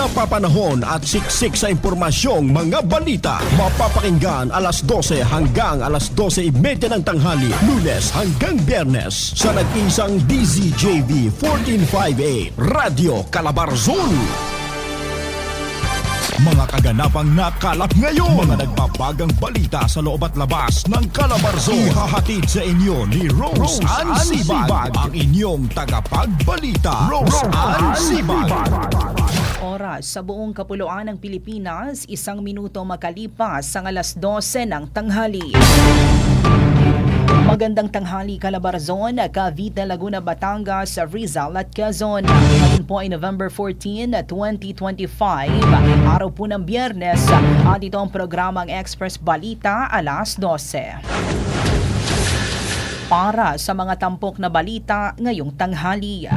napapanahon at siksik sa impormasyong mga balita. Mapapakinggan alas 12 hanggang alas 12.30 ng tanghali, lunes hanggang biyernes sa nag-isang DZJV 1458 Radio Calabarzon. Mga kaganapang nakalap ngayon. Mga nagbabagang balita sa loob at labas ng Calabarzon. Ihahatid sa inyo ni Rose, Ann Sibag, ang inyong tagapagbalita. Rose Ann Sibag. Oras sa buong kapuluan ng Pilipinas, isang minuto makalipas ang alas 12 ng tanghali. Magandang tanghali Calabarzon, Cavite, Laguna, Batangas, Rizal at Quezon. Ngayon po ay November 14, 2025, araw po ng biyernes at ito ang programang Express Balita alas 12 para sa mga tampok na balita ngayong tanghali.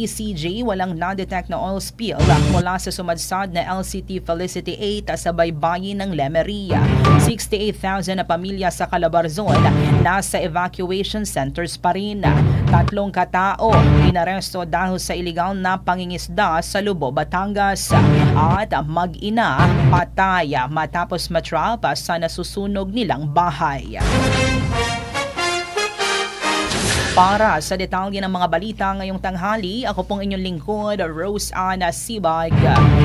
PCG walang na-detect na oil spill mula sa sumadsad na LCT Felicity 8 sa baybayin ng Lemeria. 68,000 na pamilya sa Calabarzon nasa evacuation centers pa rin. Tatlong katao inaresto dahil sa iligal na pangingisda sa Lubo, Batangas. At mag-ina patay matapos matrap sa nasusunog nilang bahay. Para sa detalye ng mga balita ngayong tanghali, ako pong inyong lingkod, Rose Ana Sibag.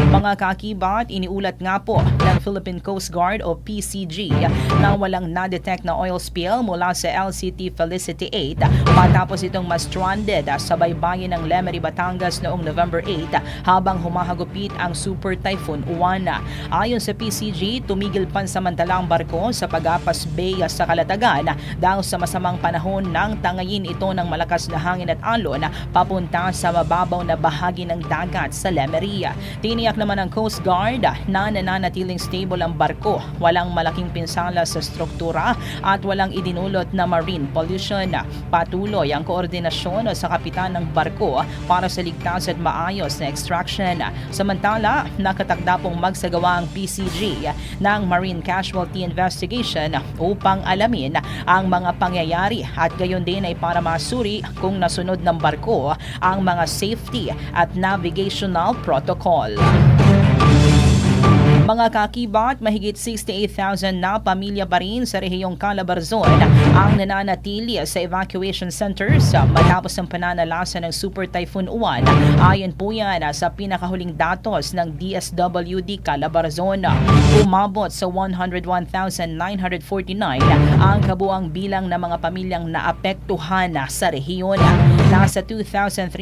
Mga kakibat, iniulat nga po ng Philippine Coast Guard o PCG na walang na-detect na oil spill mula sa LCT Felicity 8 matapos itong ma-stranded sa baybayin ng Lemery, Batangas noong November 8 habang humahagupit ang Super Typhoon Uwana. Ayon sa PCG, tumigil pansamantala ang barko sa Pagapas Bay sa Kalatagan dahil sa masamang panahon ng tangayin ito ng malakas na hangin at alon papunta sa mababaw na bahagi ng dagat sa Lemeria. Tiniyak naman ng Coast Guard na nananatiling stable ang barko, walang malaking pinsala sa struktura at walang idinulot na marine pollution. Patuloy ang koordinasyon sa kapitan ng barko para sa ligtas at maayos na extraction. Samantala, nakatakda pong magsagawa ang PCG ng Marine Casualty Investigation upang alamin ang mga pangyayari at gayon din ay para masuri kung nasunod ng barko ang mga safety at navigational protocol. Mga kakibat, mahigit 68,000 na pamilya pa rin sa rehiyong Calabarzon ang nananatili sa evacuation centers matapos ang pananalasa ng Super Typhoon Uwan. Ayon po yan sa pinakahuling datos ng DSWD Calabarzon. Umabot sa 101,949 ang kabuang bilang ng mga pamilyang naapektuhan sa rehiyon. Nasa 2,389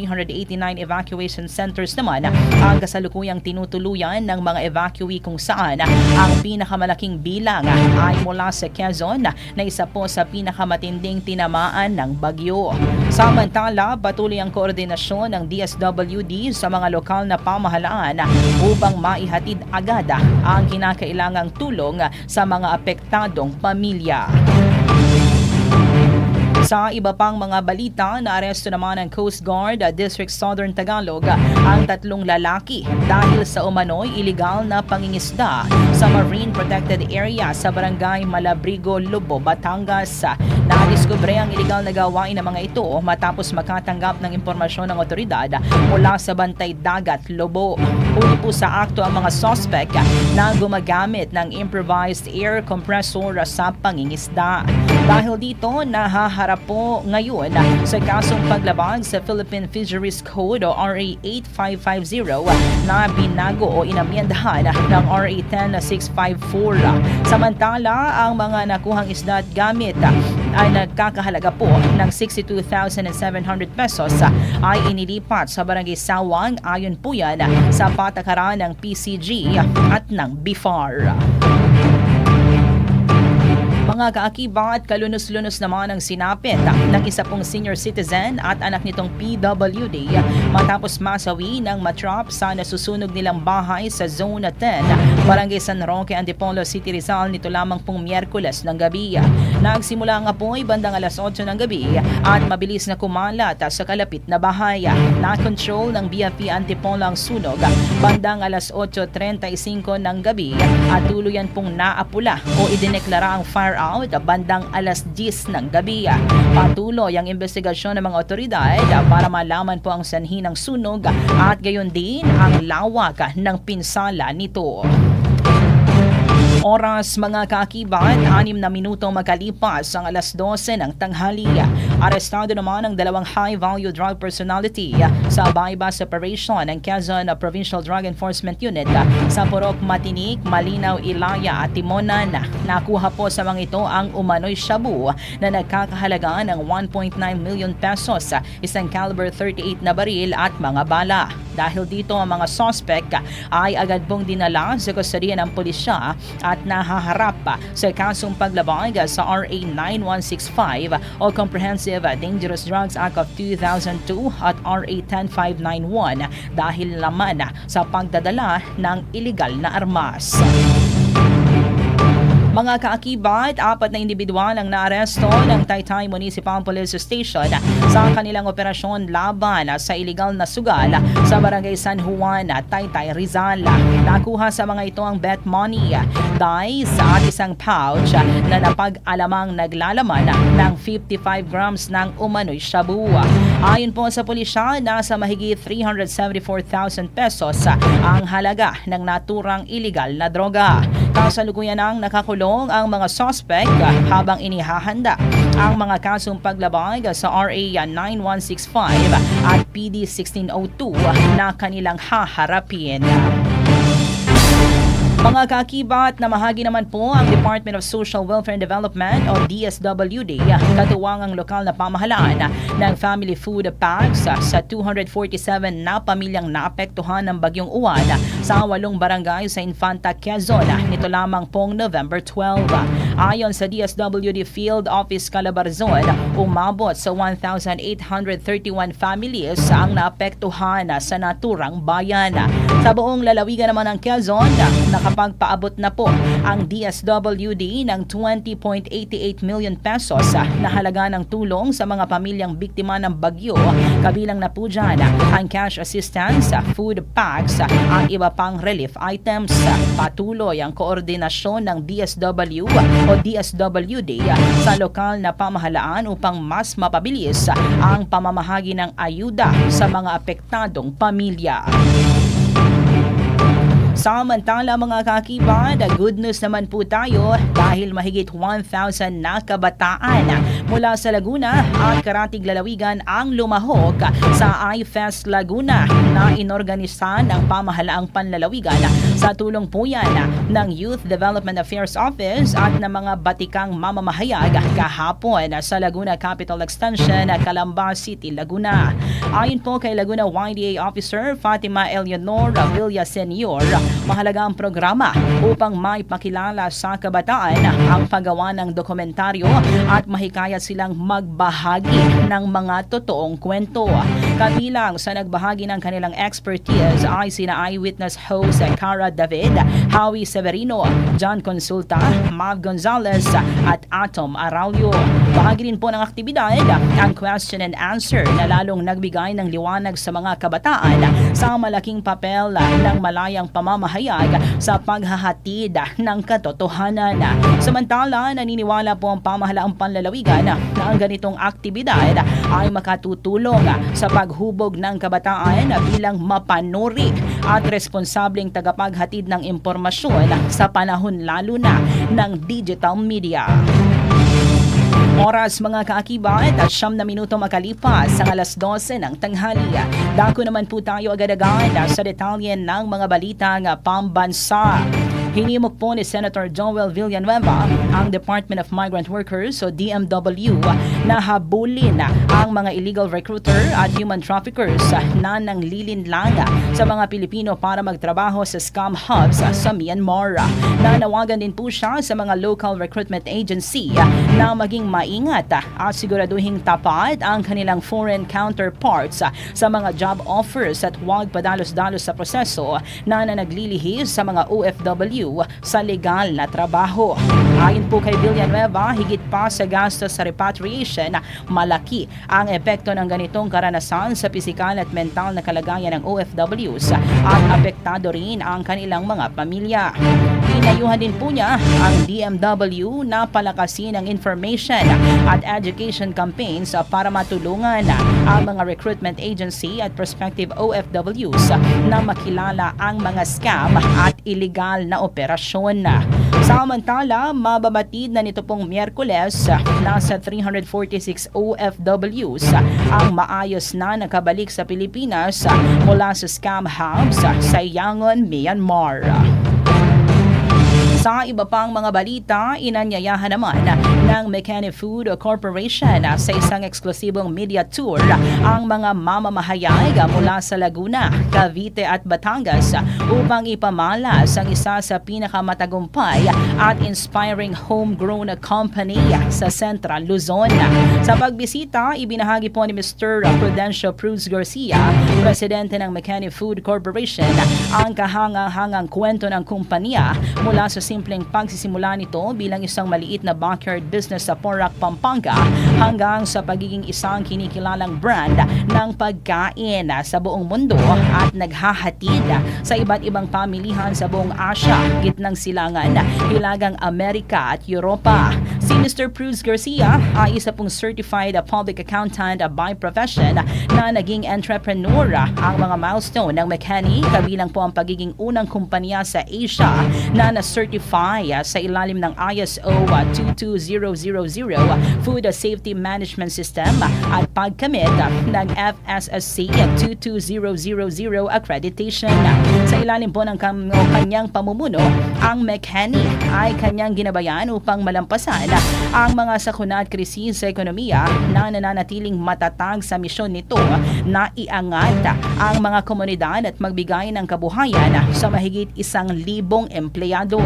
evacuation centers naman ang kasalukuyang tinutuluyan ng mga evacuee kung saan ang pinakamalaking bilang ay mula sa Quezon na isa po sa pinakamatinding tinamaan ng bagyo. Samantala, patuloy ang koordinasyon ng DSWD sa mga lokal na pamahalaan upang maihatid agad ang kinakailangang tulong sa mga apektadong pamilya. Sa iba pang mga balita, naaresto naman ng Coast Guard uh, District Southern Tagalog uh, ang tatlong lalaki dahil sa umano'y iligal na pangingisda sa Marine Protected Area sa Barangay Malabrigo, Lubo, Batangas. Uh, Nadiskubre ang iligal na gawain ng mga ito matapos makatanggap ng impormasyon ng otoridad mula sa Bantay Dagat, Lobo. Huli po sa akto ang mga suspect na gumagamit ng improvised air compressor sa pangingisda. Dahil dito, nahaharap po ngayon sa kasong paglabag sa Philippine Fisheries Code o RA 8550 na binago o inamyendahan ng RA 10654. Samantala, ang mga nakuhang isda at gamit ay nagkakahalaga po ng 62,700 pesos ay inilipat sa Barangay Sawang ayon po yan sa patakaran ng PCG at ng BIFAR. Mga kaakibat, kalunos-lunos naman ang sinapit ng isa pong senior citizen at anak nitong PWD matapos masawi ng matrap sa nasusunog nilang bahay sa Zone 10, Barangay San Roque, Antipolo City, Rizal nito lamang pong Miyerkules ng gabi. Nagsimula ang apoy bandang alas 8 ng gabi at mabilis na kumalat sa kalapit na bahay. Na-control ng BFP Antipolo ang sunog bandang alas 8.35 ng gabi at tuluyan pong naapula o idineklara ang fire out bandang alas 10 ng gabi. Patuloy ang investigasyon ng mga otoridad para malaman po ang sanhi ng sunog at gayon din ang lawak ng pinsala nito. Oras mga kaakibat, anim na minuto magkalipas ang alas 12 ng tanghali. Arestado naman ang dalawang high-value drug personality sa bypass operation ng Quezon Provincial Drug Enforcement Unit sa Purok Matinik, Malinaw, Ilaya at Timonan. Nakuha po sa mga ito ang umano'y shabu na nagkakahalaga ng 1.9 million pesos, isang caliber 38 na baril at mga bala. Dahil dito ang mga suspect ay agad pong dinala sa kusuriya ng pulisya at nahaharap sa kasong paglabag sa RA 9165 o Comprehensive Dangerous Drugs Act of 2002 at RA 10591 dahil laman sa pagdadala ng iligal na armas. Mga kaakibat, apat na individual ang naaresto ng Taytay Municipal Police Station sa kanilang operasyon laban sa iligal na sugal sa Barangay San Juan, Taytay, Rizal. Nakuha sa mga ito ang bet money, dice at isang pouch na napag-alamang naglalaman ng 55 grams ng umano'y shabu. Ayon po sa pulisya, nasa mahigit 374,000 pesos ang halaga ng naturang iligal na droga. Kasalukuyan ang nakakulong ang mga suspect habang inihahanda ang mga kasong paglabag sa RA 9165 at PD 1602 na kanilang haharapin. Mga kakibat na mahagi naman po ang Department of Social Welfare and Development o DSWD katuwang ang lokal na pamahalaan ng family food packs sa 247 na pamilyang naapektuhan ng bagyong uwan sa walong barangay sa Infanta, Quezon nito lamang pong November 12. Ayon sa DSWD Field Office Calabarzon, umabot sa 1,831 families ang naapektuhan sa naturang bayan. Sa buong lalawigan naman ng Quezon, nakapagpaabot na po ang DSWD ng 20.88 million pesos na halaga ng tulong sa mga pamilyang biktima ng bagyo. Kabilang na po dyan ang cash assistance, food packs at iba pang relief items. Patuloy ang koordinasyon ng DSW o DSWD sa lokal na pamahalaan upang mas mapabilis ang pamamahagi ng ayuda sa mga apektadong pamilya. Samantala mga kakibat, good news naman po tayo dahil mahigit 1,000 na kabataan mula sa Laguna at Karatig Lalawigan ang lumahok sa iFest Laguna na inorganisa ng pamahalaang panlalawigan sa tulong po yan ng Youth Development Affairs Office at ng mga batikang mamamahayag kahapon sa Laguna Capital Extension, Calamba City, Laguna. Ayon po kay Laguna YDA Officer Fatima Eleonor Villa Senior, mahalaga ang programa upang maipakilala sa kabataan ang paggawa ng dokumentaryo at mahikayat silang magbahagi ng mga totoong kwento. Kabilang sa nagbahagi ng kanilang expertise ay sina eyewitness host Cara David, Howie Severino, John Consulta, Mav Gonzalez at Atom Araulio. Bahagi rin po ng aktibidad ang question and answer na lalong nagbigay ng liwanag sa mga kabataan sa malaking papel ng malayang pamamahayag sa paghahatid ng katotohanan. Samantala, naniniwala po ang pamahalaang panlalawigan na ang ganitong aktibidad ay makatutulong sa paghubog ng kabataan bilang mapanuri at responsableng tagapaghatid ng impormasyon sa panahon lalo na ng digital media. Oras mga kaakibat at siyam na minuto makalipas ang alas 12 ng tanghali. Dako naman po tayo agad-agad sa detalye ng mga balitang pambansa. Hinimok po ni Senator Joel Villanueva ang Department of Migrant Workers o DMW na habulin ang mga illegal recruiter at human traffickers na nanglilin lang sa mga Pilipino para magtrabaho sa scam hubs sa Myanmar. Nanawagan din po siya sa mga local recruitment agency na maging maingat at siguraduhing tapat ang kanilang foreign counterparts sa mga job offers at huwag padalos-dalos sa proseso na, na naglilihis sa mga OFW sa legal na trabaho. Ayon po kay Villanueva, higit pa sa gastos sa repatriation, malaki ang epekto ng ganitong karanasan sa pisikal at mental na kalagayan ng OFWs at apektado rin ang kanilang mga pamilya. Inayuhan din po niya ang DMW na palakasin ang information at education campaigns para matulungan ang mga recruitment agency at prospective OFWs na makilala ang mga scam at illegal na operasyon. Samantala, mababatid na nito pong Miyerkules, nasa 346 OFWs ang maayos na nakabalik sa Pilipinas mula sa scam hubs sa Yangon, Myanmar. Sa iba pang mga balita, inanyayahan naman ng McKinney Food Corporation sa isang eksklusibong media tour ang mga mamamahayag mula sa Laguna, Cavite at Batangas upang ipamalas ang isa sa pinakamatagumpay at inspiring homegrown company sa Central Luzon. Sa pagbisita, ibinahagi po ni Mr. Prudencio Cruz Garcia, presidente ng McKinney Food Corporation, ang kahangang-hangang kwento ng kumpanya mula sa simpleng pagsisimula nito bilang isang maliit na backyard business sa Porac, Pampanga hanggang sa pagiging isang kinikilalang brand ng pagkain sa buong mundo at naghahatid sa iba't ibang pamilihan sa buong Asia, gitnang silangan, Hilagang Amerika at Europa. Si Mr. Cruz Garcia ay isa pong certified public accountant by profession na naging entrepreneur. Ang mga milestone ng McKinney kabilang po ang pagiging unang kumpanya sa Asia na na-certify sa ilalim ng ISO 22000 Food Safety Management System at pagkamit ng FSSC 22000 accreditation. Sa ilalim po ng kanyang pamumuno, ang McKinney ay kanyang ginabayan upang malampasan ang mga sakuna at krisis sa ekonomiya na nananatiling matatag sa misyon nito na iangat ang mga komunidad at magbigay ng kabuhayan sa mahigit isang libong empleyado.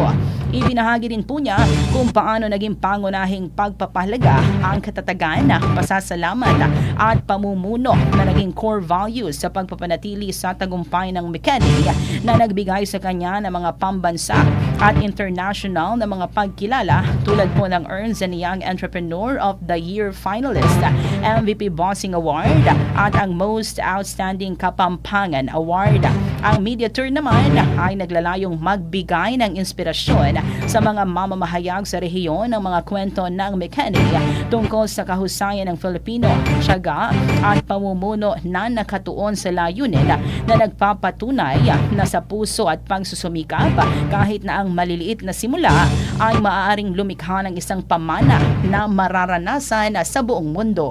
Ibinahagi din po niya kung paano naging pangunahing pagpapahalaga ang katatagan, pasasalamat at pamumuno na naging core values sa pagpapanatili sa tagumpay ng McKinney na nagbigay sa kanya ng mga pambansa at international na mga pagkilala tulad po ng Ernst Young Entrepreneur of the Year finalist, MVP Bossing Award at ang Most Outstanding Kapampangan Award. Ang media tour naman ay naglalayong magbigay ng inspirasyon sa mga mamamahayag sa rehiyon ng mga kwento ng McKinney tungkol sa kahusayan ng Filipino, tiyaga at pamumuno na nakatuon sa layunin na nagpapatunay na sa puso at pagsusumikap kahit na ang maliliit na simula ay maaaring lumikha ng isang pamana na mararanasan sa buong mundo.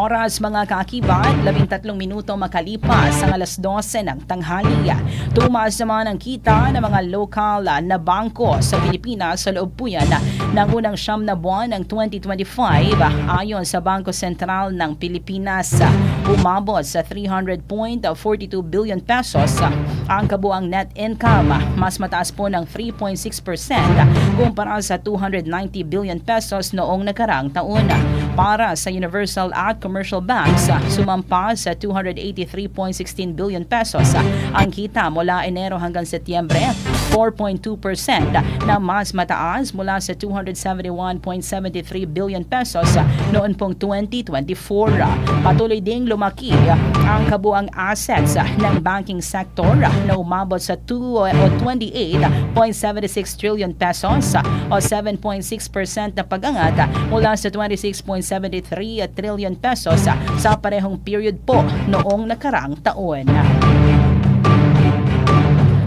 Oras mga kaakibat, 13 minuto makalipas ang alas 12 ng tanghali. Tumaas naman ang kita ng mga lokal na bangko sa Pilipinas sa loob po yan ng unang siyam na buwan ng 2025 ayon sa Bangko Sentral ng Pilipinas. Umabot sa 300.42 billion pesos ang kabuang net income, mas mataas po ng 3.6% kumpara sa 290 billion pesos noong nakarang taon. Para sa Universal at Commercial Banks, sumampa sa 283.16 billion pesos. Ang kita mula Enero hanggang Setyembre, 4.2% na mas mataas mula sa 271.73 billion pesos noon pong 2024. Patuloy ding lumaki ang kabuang assets ng banking sector na umabot sa 2 o 28.76 trillion pesos o 7.6% na pag-angat mula sa 26.73 trillion pesos sa parehong period po noong nakarang taon.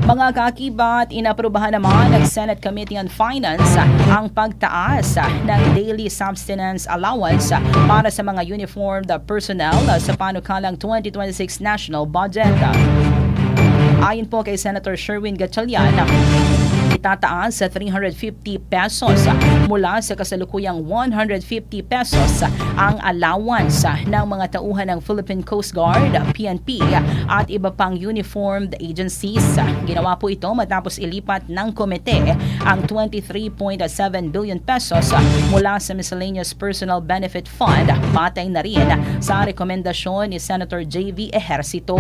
Mga kaakibat, inaprubahan naman ng Senate Committee on Finance ang pagtaas ng daily subsistence allowance para sa mga uniformed personnel sa panukalang 2026 national budget. Ayon po kay Senator Sherwin Gatchalian, itataas sa 350 pesos mula sa kasalukuyang 150 pesos ang allowance ng mga tauhan ng Philippine Coast Guard, PNP at iba pang uniformed agencies. Ginawa po ito matapos ilipat ng komite ang 23.7 billion pesos mula sa Miscellaneous Personal Benefit Fund batay na rin sa rekomendasyon ni Senator J.V. Ejercito.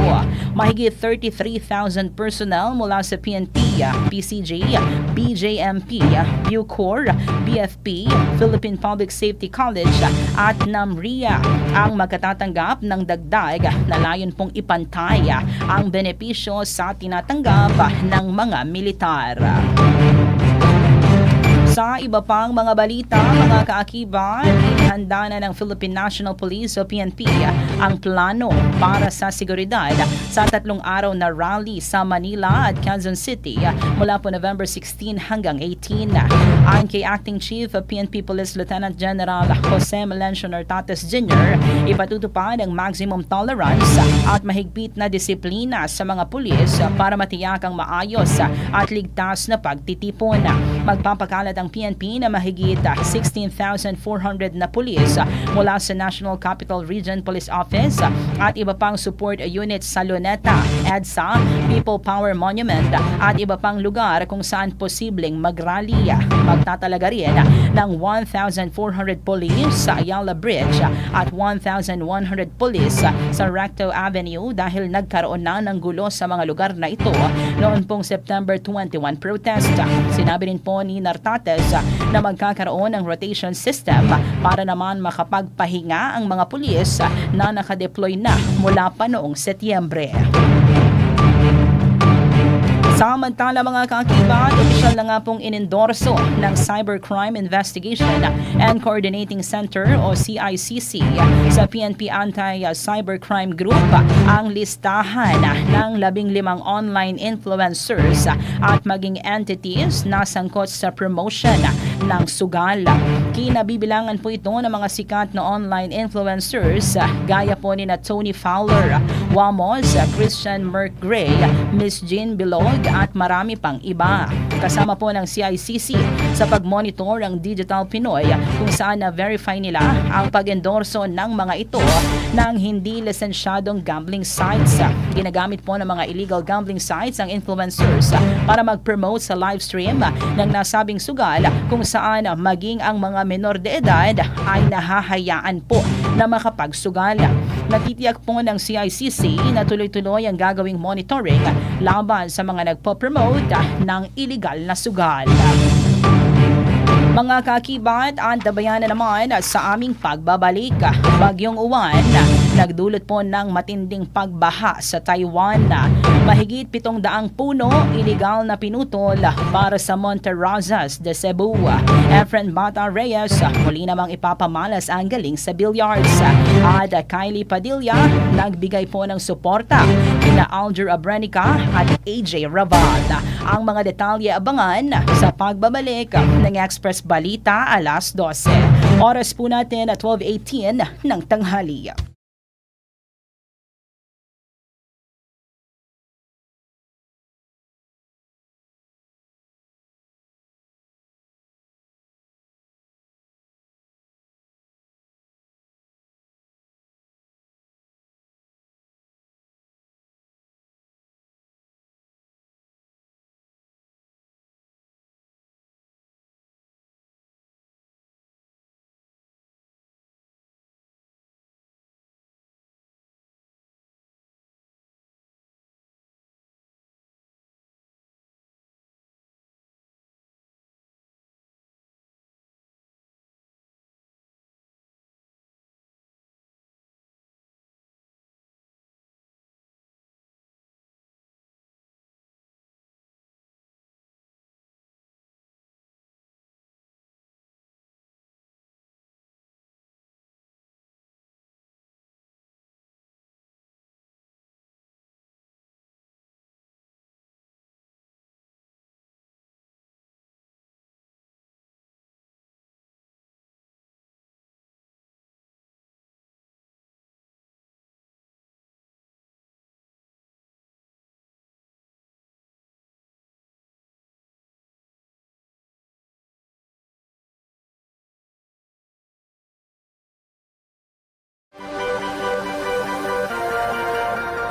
Mahigit 33,000 personnel mula sa PNP, PCG BJMP, Bucor, BFP, Philippine Public Safety College at NAMRIA ang magkatatanggap ng dagdag na layon pong ipantay ang benepisyo sa tinatanggap ng mga militar. Sa iba pang mga balita, mga kaakibat, inihanda na ng Philippine National Police o PNP ang plano para sa seguridad sa tatlong araw na rally sa Manila at Quezon City mula po November 16 hanggang 18. Ayon kay Acting Chief of PNP Police Lieutenant General Jose Melencio Nartates Jr., ipatutupad ang maximum tolerance at mahigpit na disiplina sa mga pulis para matiyak ang maayos at ligtas na pagtitipon. Magpapakalat ang PNP na mahigit 16,400 na pulis mula sa National Capital Region Police Office at iba pang support units sa Luneta, EDSA, People Power Monument at iba pang lugar kung saan posibleng magrally. Magtatalaga rin ng 1,400 police sa Ayala Bridge at 1,100 police sa Recto Avenue dahil nagkaroon na ng gulo sa mga lugar na ito noon pong September 21 protest. Sinabi rin po ni Nartates na magkakaroon ng rotation system para naman makapagpahinga ang mga pulis na nakadeploy na mula pa noong Setyembre. Samantala mga kakibat, opisyal na nga pong inendorso ng Cybercrime Investigation and Coordinating Center o CICC sa PNP Anti-Cybercrime Group ang listahan ng labing limang online influencers at maging entities na sangkot sa promotion ng sugal. Kinabibilangan po ito ng mga sikat na online influencers gaya po ni na Tony Fowler, Wamos, Christian Merck Gray, Miss Jean Bilog at marami pang iba. Kasama po ng CICC sa pagmonitor ang Digital Pinoy kung saan na-verify nila ang pag-endorso ng mga ito ng hindi lisensyadong gambling sites. Ginagamit po ng mga illegal gambling sites ang influencers para mag-promote sa live stream ng nasabing sugal kung saan maging ang mga menor de edad ay nahahayaan po na makapagsugal. Natitiyak po ng CICC na tuloy-tuloy ang gagawing monitoring laban sa mga nagpo-promote ng illegal na sugal. Mga kakibat, antabayan na naman sa aming pagbabalik. Bagyong uwan, nagdulot po ng matinding pagbaha sa Taiwan. Mahigit pitong daang puno, iligal na pinutol para sa Monte Rosas de Cebu. Efren Bata Reyes, muli namang ipapamalas ang galing sa billiards. At Kylie Padilla, nagbigay po ng suporta kina Alger Abrenica at AJ Raval. Ang mga detalye abangan sa pagbabalik ng Express Balita alas 12. Oras po natin at 12.18 ng tanghali.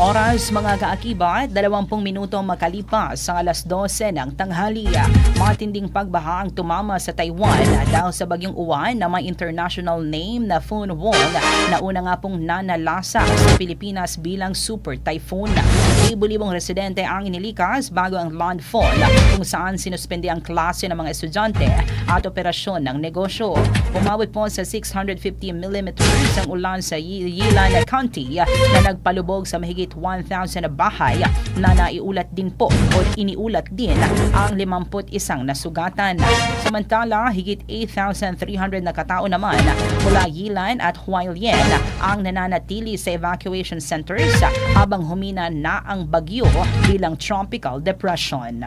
Oras mga kaakibat, 20 minuto makalipas sa alas 12 ng tanghali. Matinding pagbaha ang tumama sa Taiwan dahil sa bagyong uwan na may international name na Foon Wong na una nga pong nanalasa sa Pilipinas bilang super typhoon. Libo-libong residente ang inilikas bago ang landfall kung saan sinuspende ang klase ng mga estudyante at operasyon ng negosyo. Umawit po sa 650 mm ang ulan sa Yilan County na nagpalubog sa mahigit 1,000 na bahay na naiulat din po o iniulat din ang 51 nasugatan. Samantala, higit 8,300 na katao naman mula Yilan at Hualien ang nananatili sa evacuation centers habang humina na ang bagyo bilang tropical depression.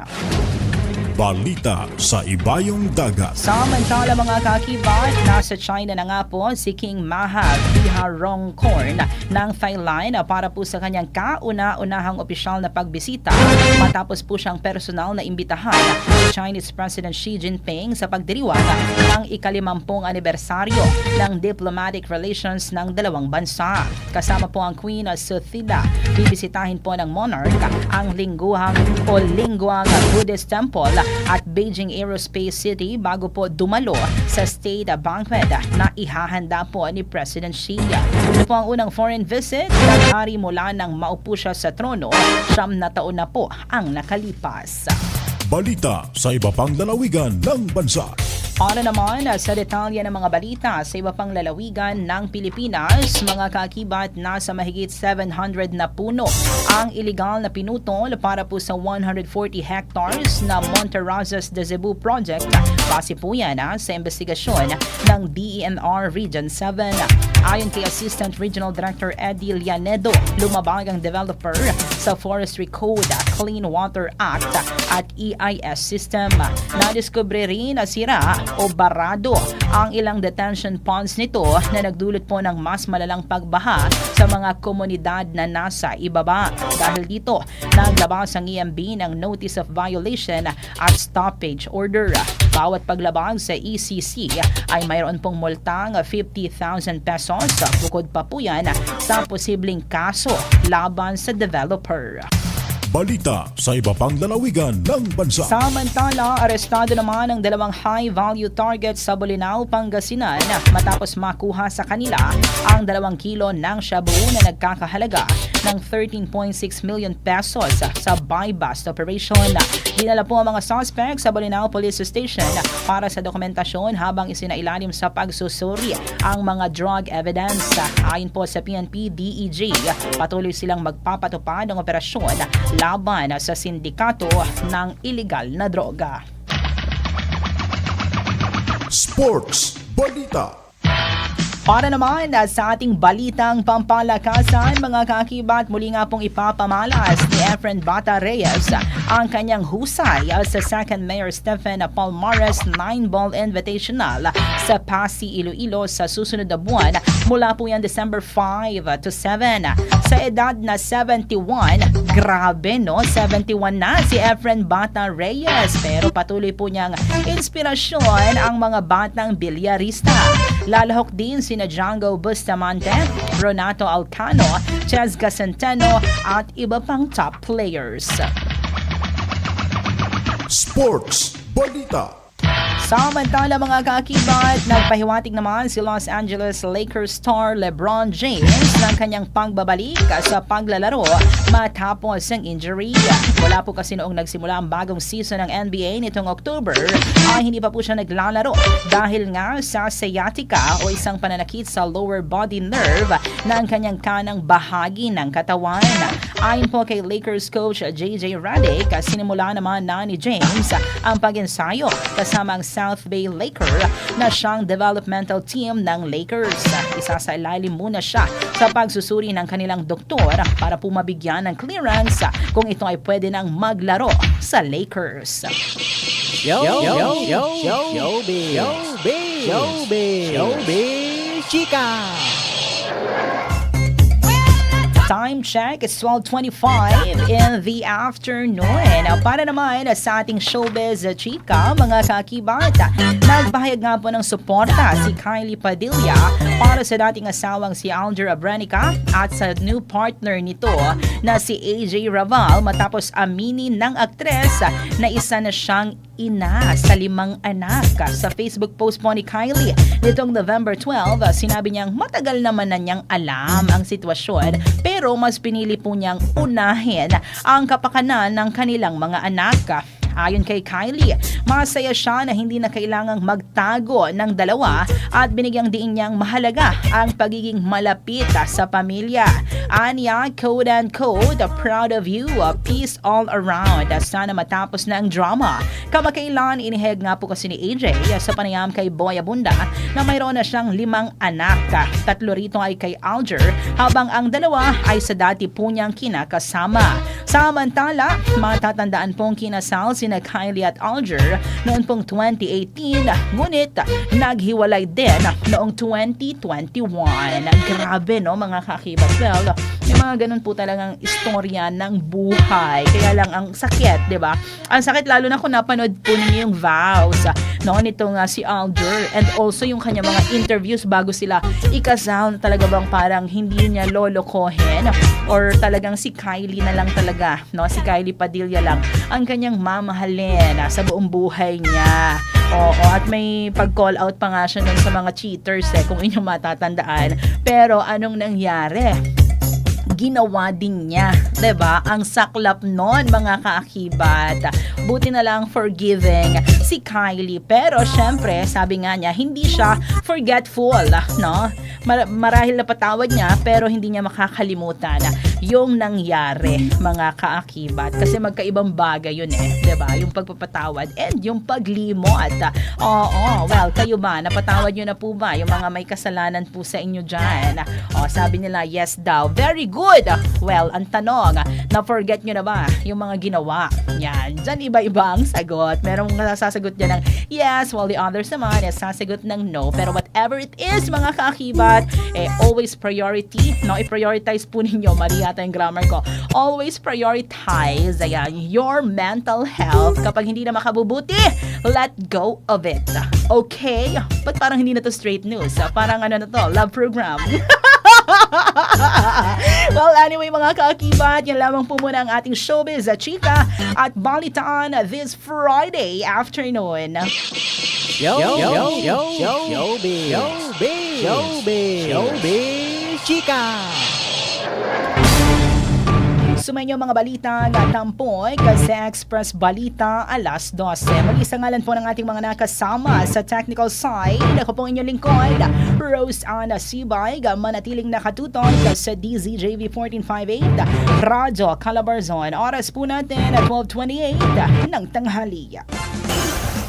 Balita sa Ibayong Dagat. Samantala mga kakibat, nasa China na nga po si King Maha Viharongkorn ng Thailand para po sa kanyang kauna-unahang opisyal na pagbisita matapos po siyang personal na imbitahan ni Chinese President Xi Jinping sa pagdiriwang ng ikalimampung anibersaryo ng diplomatic relations ng dalawang bansa. Kasama po ang Queen Suthida. Bibisitahin po ng monarch ang lingguhang o lingguang Buddhist Temple at Beijing Aerospace City bago po dumalo sa state banquet na ihahanda po ni President Xi. Ito po ang unang foreign visit ng hari mula nang maupo siya sa trono. Siyam na taon na po ang nakalipas. Balita sa iba pang lalawigan ng bansa. Para naman sa detalye ng mga balita sa iba pang lalawigan ng Pilipinas, mga kakibat nasa mahigit 700 na puno ang iligal na pinutol para po sa 140 hectares na Monterrazas de Cebu project. Base po yan ah, sa investigasyon ng DENR Region 7. Ayon kay Assistant Regional Director Eddie Lianedo, lumabag ang developer sa Forestry Code, Clean Water Act at EIS system. Nadiskubre rin na sira o barado ang ilang detention ponds nito na nagdulot po ng mas malalang pagbaha sa mga komunidad na nasa ibaba. Dahil dito, naglabas ang EMB ng Notice of Violation at Stoppage Order. Bawat paglabag sa ECC ay mayroon pong multang 50,000 pesos. Bukod pa po yan sa posibleng kaso laban sa developer. Balita sa iba pang lalawigan ng bansa. Samantala, arestado naman ang dalawang high-value targets sa Bolinao, Pangasinan matapos makuha sa kanila ang dalawang kilo ng shabu na nagkakahalaga ng 13.6 million pesos sa buy-bust operation. Dinala po ang mga suspects sa Bolinao Police Station para sa dokumentasyon habang isinailalim sa pagsusuri ang mga drug evidence. Ayon po sa PNP DEJ, patuloy silang magpapatupad ng operasyon laban sa sindikato ng iligal na droga. Sports Balita. Para naman uh, sa ating balitang pampalakasan, mga kakibat, muli nga pong ipapamalas ni Efren Bata Reyes ang kanyang husay uh, sa second Mayor Stephen Palmares 9-ball invitational sa Pasig, Iloilo sa susunod na buwan mula po yan December 5 to 7. Sa edad na 71, grabe no, 71 na si Efren Bata Reyes pero patuloy po niyang inspirasyon ang mga batang bilyarista. Lalahok din sina Django Bustamante, Renato Alcano, Chesga Centeno at iba pang top players. Sports Balita. Samantala mga kakibat, nagpahiwatig naman si Los Angeles Lakers star LeBron James ng kanyang pagbabalik sa paglalaro matapos ang injury. Wala po kasi noong nagsimula ang bagong season ng NBA nitong October ay hindi pa po siya naglalaro dahil nga sa sciatica o isang pananakit sa lower body nerve ng kanyang kanang bahagi ng katawan. Ayon po kay Lakers coach JJ Redick, sinimula naman na ni James ang pag-ensayo kasama ang South Bay Laker na siyang developmental team ng Lakers. Isa sa ilalim muna siya sa pagsusuri ng kanilang doktor para po mabigyan ng clearance kung ito ay pwede nang maglaro sa Lakers. Yo, yo, yo, yo, yo, showbiz, showbiz, showbiz, showbiz, chika. Time check is 12.25 in the afternoon. Para naman sa ating showbiz chika, mga kakibat, nagpahayag nga po ng suporta si Kylie Padilla para sa dating asawang si Alger Abranica at sa new partner nito na si AJ Raval matapos aminin ng aktres na isa na siyang ina sa limang anak. Sa Facebook post po ni Kylie nitong November 12, sinabi niyang matagal naman na niyang alam ang sitwasyon pero mas pinili po niyang unahin ang kapakanan ng kanilang mga anak. Ayon kay Kylie, masaya siya na hindi na kailangang magtago ng dalawa at binigyang diin niyang mahalaga ang pagiging malapit sa pamilya. Anya, code and code, proud of you, peace all around. Sana matapos na ang drama. Kamakailan, iniheg nga po kasi ni AJ sa panayam kay Boy Abunda na mayroon na siyang limang anak. Tatlo rito ay kay Alger habang ang dalawa ay sa dati po niyang kinakasama. Samantala, matatandaan pong kinasal sina Kylie at Alger noon pong 2018 ngunit naghiwalay din noong 2021. Grabe no mga kakibat. Well, may mga ganun po talagang istorya ng buhay. Kaya lang ang sakit, 'di ba? Ang sakit lalo na kung napanood po ninyo yung vows no nitong uh, si Alger and also yung kanya mga interviews bago sila ikasal na talaga bang parang hindi niya lolokohin or talagang si Kylie na lang talaga, no? Si Kylie Padilla lang ang kanyang mamahalin ah, sa buong buhay niya. Oo, at may pag-call out pa nga siya nun sa mga cheaters eh, kung inyong matatandaan. Pero anong nangyari? Ginawa din niya, 'di ba? Ang saklap noon mga kaakibat. Buti na lang forgiving si Kylie. Pero syempre, sabi nga niya, hindi siya forgetful, no? Mar- marahil napatawad niya pero hindi niya makakalimutan yung nangyari mga kaakibat. Kasi magkaibang bagay yun eh 'di ba yung pagpapatawad and yung paglimot. Oo well kayo ba? Napatawad niyo na po ba yung mga may kasalanan po sa inyo diyan oh sabi nila yes daw. Very good! Well ang tanong na forget niyo na ba yung mga ginawa? Yan. Diyan iba-iba ang sagot. Merong sasagot diyan ng yes while the others naman is sasagot ng no. Pero whatever it is mga kaakibat eh always priority. No i-prioritize po ninyo mali yata yung grammar ko always prioritize ayan your mental health kapag hindi na makabubuti let go of it okay but parang hindi na to straight news ah? parang ano na to love program well, anyway mga kaakibat, yan lamang po muna ang ating showbiz at chika at balitaan this Friday afternoon. Yo, yo, yo, yo, showbiz. Showbiz. Showbiz. Showbiz. Chika. Sumainyo mga balita na tampoy kasi Express Balita alas 12. Mag-isa ngalan po ng ating mga nakasama sa technical side. Ako po inyong lingkod, Rose Ana Sibay, manatiling nakatutok sa DZJV 1458, Radyo Calabarzon. Oras po natin at 12.28 ng tanghali.